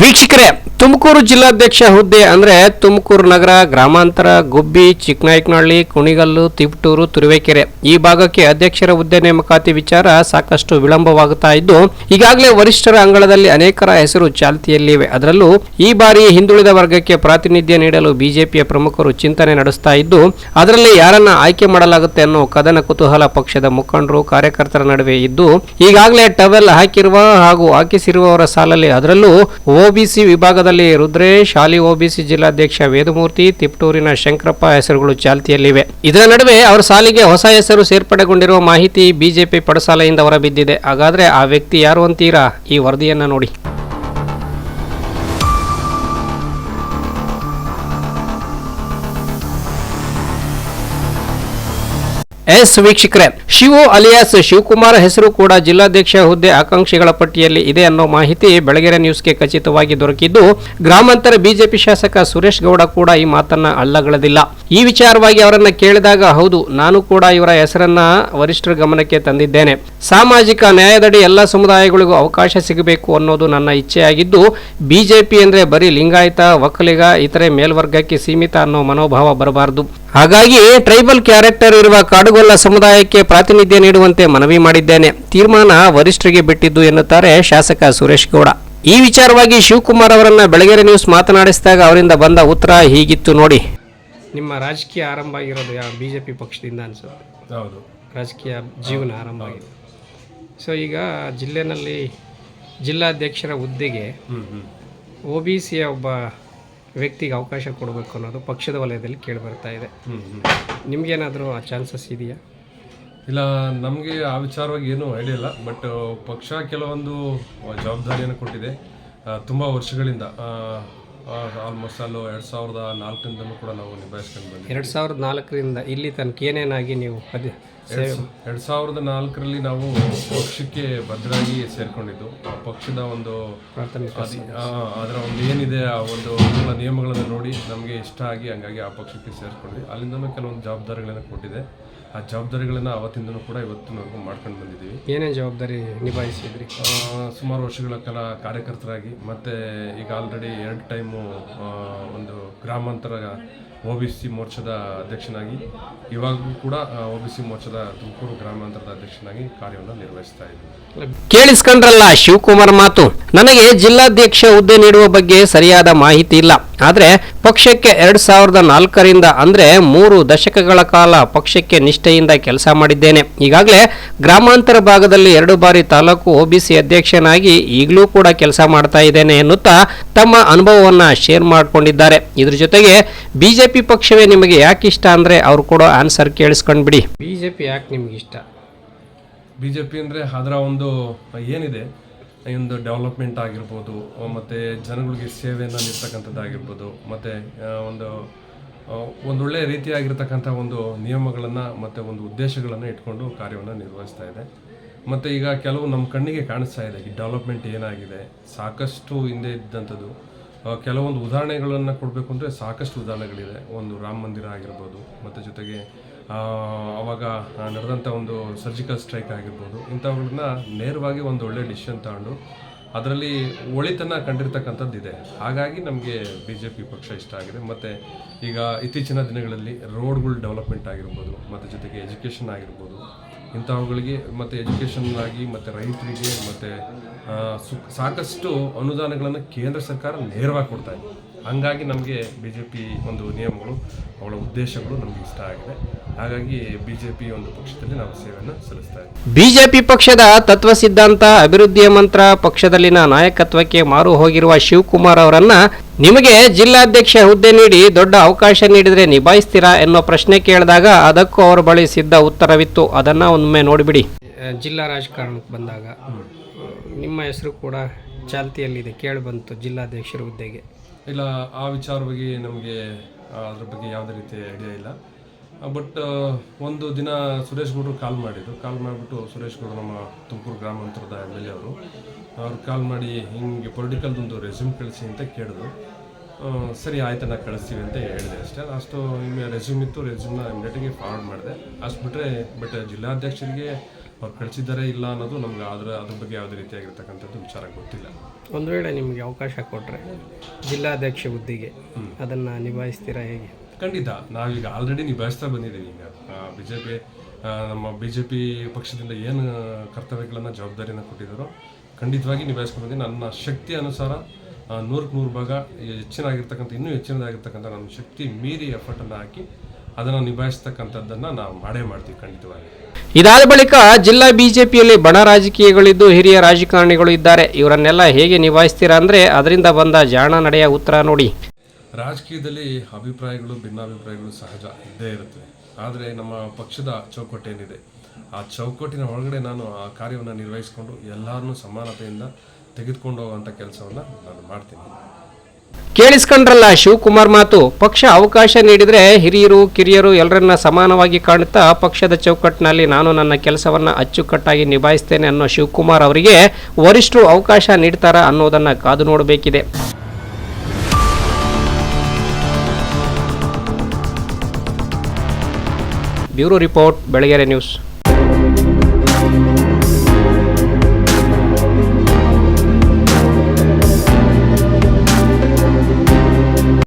ವೀಕ್ಷಕರೇ ತುಮಕೂರು ಜಿಲ್ಲಾಧ್ಯಕ್ಷ ಹುದ್ದೆ ಅಂದ್ರೆ ತುಮಕೂರು ನಗರ ಗ್ರಾಮಾಂತರ, ಗುಬ್ಬಿ, ಚಿಕ್ಕನಾಯಕನಹಳ್ಳಿ, ಕುಣಿಗಲ್ಲು, ತಿಪಟೂರು, ತುರುವೇಕೆರೆ. ಈ ಭಾಗಕ್ಕೆ ಅಧ್ಯಕ್ಷರ ಹುದ್ದೆ ನೇಮಕಾತಿ ವಿಚಾರ ಸಾಕಷ್ಟು ವಿಳಂಬವಾಗುತ್ತಾ ಇದ್ದು, ಈಗಾಗಲೇ ವರಿಷ್ಠರ ಅಂಗಳದಲ್ಲಿ ಅನೇಕರ ಹೆಸರು ಚಾಲ್ತಿಯಲ್ಲಿವೆ. ಅದರಲ್ಲೂ ಈ ಬಾರಿ ಹಿಂದುಳಿದ ವರ್ಗಕ್ಕೆ ಪ್ರಾತಿನಿಧ್ಯ ನೀಡಲು ಬಿಜೆಪಿಯ ಪ್ರಮುಖರು ಚಿಂತನೆ ನಡೆಸ್ತಾ ಇದ್ದು, ಅದರಲ್ಲಿ ಯಾರನ್ನ ಆಯ್ಕೆ ಮಾಡಲಾಗುತ್ತೆ ಅನ್ನೋ ಕದನ ಕುತೂಹಲ ಪಕ್ಷದ ಮುಖಂಡರು, ಕಾರ್ಯಕರ್ತರ ನಡುವೆ ಇದ್ದು, ಈಗಾಗಲೇ ಟವೆಲ್ ಹಾಕಿರುವ ಹಾಗೂ ಹಾಕಿಸಿರುವವರ ಸಾಲಲ್ಲಿ ಅದರಲ್ಲೂ ಒಬಿಸಿ ವಿಭಾಗದಲ್ಲಿ ರುದ್ರೇಶ್, ಹಾಲಿ ಒಬಿಸಿ ಜಿಲ್ಲಾಧ್ಯಕ್ಷ ವೇದಮೂರ್ತಿ, ತಿಪ್ಟೂರಿನ ಶಂಕರಪ್ಪ ಹೆಸರುಗಳು ಚಾಲ್ತಿಯಲ್ಲಿವೆ. ಇದರ ನಡುವೆ ಅವರ ಸಾಲಿಗೆ ಹೊಸ ಹೆಸರು ಸೇರ್ಪಡೆಗೊಂಡಿರುವ ಮಾಹಿತಿ ಬಿಜೆಪಿ ಪಡಸಾಲೆಯಿಂದ ಹೊರಬಿದ್ದಿದೆ. ಹಾಗಾದ್ರೆ ಆ ವ್ಯಕ್ತಿ ಯಾರು ಅಂತೀರಾ? ಈ ವರದಿಯನ್ನ ನೋಡಿ. ಎಸ್ ವೀಕ್ಷಕರೇ, ಶಿವು ಅಲಿಯಾಸ್ ಶಿವಕುಮಾರ್ ಹೆಸರು ಕೂಡ ಜಿಲ್ಲಾಧ್ಯಕ್ಷ ಹುದ್ದೆ ಆಕಾಂಕ್ಷಿಗಳ ಪಟ್ಟಿಯಲ್ಲಿ ಇದೆ ಅನ್ನೋ ಮಾಹಿತಿ ಬೆಳಗೆರೆ ನ್ಯೂಸ್ಗೆ ಖಚಿತವಾಗಿ ದೊರಕಿದ್ದು, ಗ್ರಾಮಾಂತರ ಬಿಜೆಪಿ ಶಾಸಕ ಸುರೇಶ್ ಗೌಡ ಕೂಡ ಈ ಮಾತನ್ನ ಅಲ್ಲಗಳದಿಲ್ಲ. ಈ ವಿಚಾರವಾಗಿ ಅವರನ್ನ ಕೇಳಿದಾಗ, ಹೌದು, ನಾನು ಕೂಡ ಇವರ ಹೆಸರನ್ನ ವರಿಷ್ಠರ ಗಮನಕ್ಕೆ ತಂದಿದ್ದೇನೆ. ಸಾಮಾಜಿಕ ನ್ಯಾಯದಡಿ ಎಲ್ಲ ಸಮುದಾಯಗಳಿಗೂ ಅವಕಾಶ ಸಿಗಬೇಕು ಅನ್ನೋದು ನನ್ನ ಇಚ್ಛೆಯಾಗಿದ್ದು, ಬಿಜೆಪಿ ಅಂದ್ರೆ ಬರೀ ಲಿಂಗಾಯತ ಒಕ್ಕಲಿಗ ಇತರೆ ಮೇಲ್ವರ್ಗಕ್ಕೆ ಸೀಮಿತ ಅನ್ನೋ ಮನೋಭಾವ ಬರಬಾರದು. ಹಾಗಾಗಿ ಟ್ರೈಬಲ್ ಕ್ಯಾರೆಕ್ಟರ್ ಇರುವ ಕಾಡುಗೊಲ್ಲ ಸಮುದಾಯಕ್ಕೆ ಪ್ರಾತಿನಿಧ್ಯ ನೀಡುವಂತೆ ಮನವಿ ಮಾಡಿದ್ದೇನೆ. ತೀರ್ಮಾನ ವರಿಷ್ಠರಿಗೆ ಬಿಟ್ಟಿದ್ದು ಎನ್ನುತ್ತಾರೆ ಶಾಸಕ ಸುರೇಶ್ ಗೌಡ. ಈ ವಿಚಾರವಾಗಿ ಶಿವಕುಮಾರ್ ಅವರನ್ನ ಬೆಳಗೆರೆ ನ್ಯೂಸ್ ಮಾತನಾಡಿಸಿದಾಗ ಅವರಿಂದ ಬಂದ ಉತ್ತರ ಹೀಗಿತ್ತು ನೋಡಿ. ನಿಮ್ಮ ರಾಜಕೀಯ ಆರಂಭ ಆಗಿರೋದು ಯಾವ ಬಿಜೆಪಿ ಪಕ್ಷದಿಂದ ಅನ್ಸುತ್ತೆ? ಹೌದು. ರಾಜಕೀಯ ಜೀವನ ಆರಂಭ ಆಗಿದೆ. ಸೊ ಈಗ ಜಿಲ್ಲೆನಲ್ಲಿ ಜಿಲ್ಲಾಧ್ಯಕ್ಷರ ಹುದ್ದೆಗೆ ಒ ಬಿ ಸಿಯ ಒಬ್ಬ ವ್ಯಕ್ತಿಗೆ ಅವಕಾಶ ಕೊಡಬೇಕು ಅನ್ನೋದು ಪಕ್ಷದ ವಲಯದಲ್ಲಿ ಕೇಳಿ ಬರ್ತಾ ಇದೆ. ನಿಮಗೇನಾದರೂ ಆ ಚಾನ್ಸಸ್ ಇದೆಯಾ? ಇಲ್ಲ ನಮಗೆ ಆ ವಿಚಾರವಾಗಿ ಏನು ಐಡಿಯಾ ಇಲ್ಲ ಬಟ್ ಪಕ್ಷ ಕೆಲವೊಂದು ಜವಾಬ್ದಾರಿಯನ್ನು ಕೊಟ್ಟಿದೆ. ತುಂಬಾ ವರ್ಷಗಳಿಂದ ಆಲ್ಮೋಸ್ಟ್ ಅಲ್ಲೂ ಎರಡು ಸಾವಿರದ ನಾಲ್ಕರಿಂದಲೂ ಕೂಡ ನಾವು ನಿಭಾಯಿಸ್ಕೊಂಡು ಬಂದಿದ್ದೀವಿ. ಎರಡು ಸಾವಿರದ ನಾಲ್ಕರಿಂದ ಇಲ್ಲಿ ತನಕ ಏನೇನಾಗಿ ನೀವು ಅದೇ ಎರಡು ಸಾವಿರದ ನಾಲ್ಕರಲ್ಲಿ ನಾವು ಪಕ್ಷಕ್ಕೆ ಭದ್ರಾಗಿ ಸೇರ್ಕೊಂಡಿದ್ದು. ಆ ಪಕ್ಷದ ಒಂದು ಅದರ ಒಂದು ಏನಿದೆ ಆ ಒಂದು ಎಲ್ಲ ನಿಯಮಗಳನ್ನು ನೋಡಿ ನಮಗೆ ಇಷ್ಟ ಆಗಿ ಹಂಗಾಗಿ ಆ ಪಕ್ಷಕ್ಕೆ ಸೇರಿಸ್ಕೊಂಡ್ವಿ ಅಲ್ಲಿಂದನೂ ಕೆಲವೊಂದು ಜವಾಬ್ದಾರಿಗಳನ್ನು ಕೊಟ್ಟಿದೆ. ಆ ಜವಾಬ್ದಾರಿಗಳನ್ನು ಅವತ್ತಿಂದನೂ ಕೂಡ ಇವತ್ತಿನವರೆಗೂ ಮಾಡ್ಕೊಂಡು ಬಂದಿದ್ದೀವಿ. ಏನೇನು ಜವಾಬ್ದಾರಿ ನಿಭಾಯಿಸಿದ್ರಿ? ಸುಮಾರು ವರ್ಷಗಳ ಕಾಲ ಕಾರ್ಯಕರ್ತರಾಗಿ ಮತ್ತು ಈಗ ಆಲ್ರೆಡಿ ಎರಡು ಟೈಮು ಒಂದು ಗ್ರಾಮಾಂತರ ಒ ಬಿ ಸಿ ಮೋರ್ಚಾದ ಅಧ್ಯಕ್ಷನಾಗಿ, ಇವಾಗಲೂ ಕೂಡ ಒ ಬಿ ಸಿ ಮೋರ್ಚಾದ ತುಮಕೂರು ಗ್ರಾಮಾಂತರದ ಅಧ್ಯಕ್ಷನಾಗಿ ಕಾರ್ಯವನ್ನು ನಿರ್ವಹಿಸ್ತಾ ಇದ್ದೀನಿ ಕೇಳಿಸ್ಕೊಂಡ್ರಲ್ಲ ಶಿವಕುಮಾರ್ ಮಾತು. ನನಗೆ ಜಿಲ್ಲಾಧ್ಯಕ್ಷ ಹುದ್ದೆ ನೀಡುವ ಬಗ್ಗೆ ಸರಿಯಾದ ಮಾಹಿತಿ ಇಲ್ಲ. ಆದ್ರೆ ಪಕ್ಷಕ್ಕೆ ಎರಡ್ ಸಾವಿರದ ನಾಲ್ಕರಿಂದ ಅಂದ್ರೆ ಮೂರು ದಶಕಗಳ ಕಾಲ ಪಕ್ಷಕ್ಕೆ ನಿಷ್ಠೆಯಿಂದ ಕೆಲಸ ಮಾಡಿದ್ದೇನೆ. ಈಗಾಗಲೇ ಗ್ರಾಮಾಂತರ ಭಾಗದಲ್ಲಿ ಎರಡು ಬಾರಿ ತಾಲೂಕು ಒಬಿಸಿ ಅಧ್ಯಕ್ಷನಾಗಿ ಈಗಲೂ ಕೂಡ ಕೆಲಸ ಮಾಡ್ತಾ ಇದ್ದೇನೆ ಎನ್ನುತ್ತಾ ತಮ್ಮ ಅನುಭವವನ್ನ ಶೇರ್ ಮಾಡಿಕೊಂಡಿದ್ದಾರೆ. ಇದ್ರ ಜೊತೆಗೆ ಬಿಜೆಪಿ ಪಕ್ಷವೇ ನಿಮಗೆ ಯಾಕೆ ಇಷ್ಟ ಅಂದರೆ ಅವ್ರು ಕೊಡೋ ಆನ್ಸರ್ ಕೇಳಿಸ್ಕೊಂಡ್ಬಿಡಿ ಬಿಜೆಪಿ ಯಾಕೆ ನಿಮ್ಗೆ ಇಷ್ಟ? ಬಿ ಜೆ ಪಿ ಅಂದರೆ ಅದರ ಒಂದು ಏನಿದೆ? ಒಂದು ಡೆವಲಪ್ಮೆಂಟ್ ಆಗಿರ್ಬೋದು ಮತ್ತು ಜನಗಳಿಗೆ ಸೇವೆಯನ್ನು ನೀಡ್ತಕ್ಕಂಥದ್ದಾಗಿರ್ಬೋದು ಮತ್ತು ಒಂದು ಒಂದೊಳ್ಳೆ ರೀತಿಯಾಗಿರ್ತಕ್ಕಂಥ ಒಂದು ನಿಯಮಗಳನ್ನು ಮತ್ತು ಒಂದು ಉದ್ದೇಶಗಳನ್ನು ಇಟ್ಕೊಂಡು ಕಾರ್ಯವನ್ನು ನಿರ್ವಹಿಸ್ತಾ ಇದೆ. ಮತ್ತು ಈಗ ಕೆಲವು ನಮ್ಮ ಕಣ್ಣಿಗೆ ಕಾಣಿಸ್ತಾ ಇದೆ ಈ ಡೆವಲಪ್ಮೆಂಟ್ ಏನಾಗಿದೆ. ಸಾಕಷ್ಟು ಹಿಂದೆ ಇದ್ದಂಥದ್ದು. ಕೆಲವೊಂದು ಉದಾಹರಣೆಗಳನ್ನು ಕೊಡಬೇಕು ಅಂದರೆ ಸಾಕಷ್ಟು ಉದಾಹರಣೆಗಳಿದೆ. ಒಂದು ರಾಮ ಮಂದಿರ ಆಗಿರ್ಬೋದು, ಮತ್ತು ಜೊತೆಗೆ ಆವಾಗ ನಡೆದಂಥ ಒಂದು ಸರ್ಜಿಕಲ್ ಸ್ಟ್ರೈಕ್ ಆಗಿರ್ಬೋದು ಇಂಥವುಗಳನ್ನ ನೇರವಾಗಿ ಒಂದು ಒಳ್ಳೆ ಡಿಸಿಷನ್ ತಗೊಂಡು ಅದರಲ್ಲಿ ಒಳಿತನ್ನು ಕಂಡಿರ್ತಕ್ಕಂಥದ್ದು ಇದೆ. ಹಾಗಾಗಿ ನಮಗೆ ಬಿ ಜೆ ಪಿ ಪಕ್ಷ ಇಷ್ಟ ಆಗಿದೆ. ಮತ್ತು ಈಗ ಇತ್ತೀಚಿನ ದಿನಗಳಲ್ಲಿ ರೋಡ್ಗಳು ಡೆವಲಪ್ಮೆಂಟ್ ಆಗಿರ್ಬೋದು, ಮತ್ತು ಜೊತೆಗೆ ಎಜುಕೇಷನ್ ಆಗಿರ್ಬೋದು ಇಂಥವುಗಳಿಗೆ ಮತ್ತು ಎಜುಕೇಷನ್ ಆಗಿ ಮತ್ತು ರೈತರಿಗೆ ಮತ್ತು ಸಾಕಷ್ಟು ಅನುದಾನಗಳನ್ನು ಕೇಂದ್ರ ಸರ್ಕಾರ ನೇರವಾಗಿ ಕೊಡ್ತಾ ಇದೆ. ಹಂಗಾಗಿ ನಮಗೆ ಬಿ ಜೆ ಪಿ ಒಂದು ನಿಯಮಗಳು ಅವಳ ಉದ್ದೇಶಗಳು ನಮಗೆ ಇಷ್ಟ ಆಗಿದೆ. ಹಾಗಾಗಿ ಬಿಜೆಪಿ ಜೆ ಪಿ ಒಂದು ಪಕ್ಷದಲ್ಲಿ ನಾವು ಸೇವೆಯನ್ನು ಸಲ್ಲಿಸ್ತಾ ಇದ್ದೀವಿ. ಬಿಜೆಪಿ ಪಕ್ಷದ ತತ್ವ ಸಿದ್ಧಾಂತ ಅಭಿವೃದ್ಧಿಯ ಮಂತ್ರ ಪಕ್ಷದಲ್ಲಿನ ನಾಯಕತ್ವಕ್ಕೆ ಮಾರು ಹೋಗಿರುವ ಶಿವಕುಮಾರ್ ಅವರನ್ನ ನಿಮಗೆ ಜಿಲ್ಲಾಧ್ಯಕ್ಷ ಹುದ್ದೆ ನೀಡಿ ದೊಡ್ಡ ಅವಕಾಶ ನೀಡಿದರೆ ನಿಭಾಯಿಸ್ತೀರಾ ಎನ್ನೋ ಪ್ರಶ್ನೆ ಕೇಳಿದಾಗ ಅದಕ್ಕೂ ಅವರ ಬಳಿ ಸಿದ್ಧ ಉತ್ತರವಿತ್ತು. ಅದನ್ನ ಒಮ್ಮೆ ನೋಡಿಬಿಡಿ. ಜಿಲ್ಲಾ ರಾಜಕಾರಣಕ್ಕೆ ಬಂದಾಗ ನಿಮ್ಮ ಹೆಸರು ಕೂಡ ಚಾಲ್ತಿಯಲ್ಲಿದೆ ಕೇಳಿ ಬಂತು ಜಿಲ್ಲಾಧ್ಯಕ್ಷರ ಹುದ್ದೆಗೆ. ಇಲ್ಲ, ಆ ವಿಚಾರವಾಗಿ ನಮಗೆ ಅದ್ರ ಬಗ್ಗೆ ಯಾವುದೇ ರೀತಿ ಐಡಿಯಾ ಇಲ್ಲ. ಬಟ್ ಒಂದು ದಿನ ಸುರೇಶ್ ಗೌಡರು ಕಾಲ್ ಮಾಡಿದ್ರು. ಕಾಲ್ ಮಾಡಿಬಿಟ್ಟು ಸುರೇಶ್ ಗೌಡರು ನಮ್ಮ ತುಮಕೂರು ಗ್ರಾಮಾಂತರದ ಎಂ ಎಲ್ ಎ ಅವರು, ಅವ್ರು ಕಾಲ್ ಮಾಡಿ ಹಿಂಗೆ ಪೊಲಿಟಿಕಲ್ದೊಂದು ರೆಸ್ಯೂಮ್ ಕಳಿಸಿ ಅಂತ ಕೇಳಿದ್ರು. ಸರಿ, ಆಯ್ತು, ನಾ ಕಳಿಸ್ತೀವಿ ಅಂತ ಹೇಳಿದೆ ಅಷ್ಟೇ. ಅಷ್ಟು ನಿಮಗೆ ರೆಸ್ಯೂಮ್ ಇತ್ತು ರೆಸ್ಯೂಮ್ನ ಇಮಿಡಿಯೇಟಿಗೆ ಫಾರ್ವರ್ಡ್ ಮಾಡಿದೆ. ಅಷ್ಟು ಬಿಟ್ಟರೆ ಬಟ್ ಜಿಲ್ಲಾಧ್ಯಕ್ಷರಿಗೆ ಅವ್ರು ಕಳಿಸಿದ್ದಾರೆ ಇಲ್ಲ ಅನ್ನೋದು ನಮ್ಗೆ ಅದರ ಅದ್ರ ಬಗ್ಗೆ ಯಾವುದೇ ರೀತಿಯಾಗಿರ್ತಕ್ಕಂಥದ್ದು ವಿಚಾರ ಗೊತ್ತಿಲ್ಲ. ಒಂದು ವೇಳೆ ನಿಮಗೆ ಅವಕಾಶ ಕೊಟ್ಟರೆ ಜಿಲ್ಲಾಧ್ಯಕ್ಷ ಹುದ್ದೆಗೆ ಅದನ್ನು ನಿಭಾಯಿಸ್ತೀರಾ ಹೇಗೆ? ಖಂಡಿತ. ನಾವೀಗ ಆಲ್ರೆಡಿ ನಿಭಾಯಿಸ್ತಾ ಬಂದಿದ್ದೀವಿ ಈಗ. ಬಿ ಜೆ ಪಿ ನಮ್ಮ ಬಿ ಜೆ ಪಿ ಪಕ್ಷದಿಂದ ಏನು ಕರ್ತವ್ಯಗಳನ್ನು ಜವಾಬ್ದಾರಿಯನ್ನು ಕೊಟ್ಟಿದ್ದಾರೋ ಖಂಡಿತವಾಗಿ ನಿಭಾಯಿಸ್ಕೊಂಡು ಬಂದಿದ್ದೀನಿ. ನನ್ನ ಶಕ್ತಿ ಅನುಸಾರ ನೂರಕ್ಕೆ ನೂರು ಭಾಗ ಹೆಚ್ಚಿನಾಗಿರ್ತಕ್ಕಂಥ ಇನ್ನೂ ಹೆಚ್ಚಿನದಾಗಿರ್ತಕ್ಕಂಥ ನನ್ನ ಶಕ್ತಿ ಮೀರಿ ಎಫರ್ಟನ್ನು ಹಾಕಿ ಅದನ್ನು ನಿಭಾಯಿಸ್ತಕ್ಕಂಥದ್ದನ್ನು ನಾವು ಮಾಡೇ ಮಾಡ್ತೀವಿ ಖಂಡಿತವಾಗಿ. ಇದಾದ ಬಳಿಕ ಜಿಲ್ಲಾ ಬಿಜೆಪಿಯಲ್ಲಿ ಬಣ ರಾಜಕೀಯಗಳಿದ್ದು ಹಿರಿಯ ರಾಜಕಾರಣಿಗಳು ಇದ್ದಾರೆ. ಇವರನ್ನೆಲ್ಲ ಹೇಗೆ ನಿಭಾಯಿಸ್ತೀರಾ ಅಂದರೆ ಅದರಿಂದ ಬಂದ ಜಾಣ ನಡೆಯ ಉತ್ತರ ನೋಡಿ. ರಾಜಕೀಯದಲ್ಲಿ ಅಭಿಪ್ರಾಯಗಳು ಭಿನ್ನಾಭಿಪ್ರಾಯಗಳು ಸಹಜ ಇದ್ದೇ ಇರುತ್ತೆ. ಆದರೆ ನಮ್ಮ ಪಕ್ಷದ ಚೌಕಟ್ಟೇನಿದೆ ಆ ಚೌಕಟ್ಟಿನ ಒಳಗಡೆ ನಾನು ಆ ಕಾರ್ಯವನ್ನು ನಿರ್ವಹಿಸಿಕೊಂಡು ಎಲ್ಲರನ್ನೂ ಸಮಾನತೆಯಿಂದ ತೆಗೆದುಕೊಂಡು ಹೋಗುವಂಥ ಕೆಲಸವನ್ನು ನಾನು ಮಾಡ್ತೀನಿ. ಕೇಳಿಸ್ಕೊಂಡ್ರಲ್ಲ ಶಿವಕುಮಾರ್ ಮಾತು. ಪಕ್ಷ ಅವಕಾಶ ನೀಡಿದರೆ ಹಿರಿಯರು, ಕಿರಿಯರು ಎಲ್ಲರನ್ನ ಸಮಾನವಾಗಿ ಕಾಣುತ್ತಾ ಪಕ್ಷದ ಚೌಕಟ್ಟಿನಲ್ಲಿ ನಾನು ನನ್ನ ಕೆಲಸವನ್ನ ಅಚ್ಚುಕಟ್ಟಾಗಿ ನಿಭಾಯಿಸ್ತೇನೆ ಅನ್ನೋ ಶಿವಕುಮಾರ್ ಅವರಿಗೆ ವರಿಷ್ಠರು ಅವಕಾಶ ನೀಡ್ತಾರಾ ಅನ್ನೋದನ್ನ ಕಾದು ನೋಡಬೇಕಿದೆ. Bureau report, Belagere news.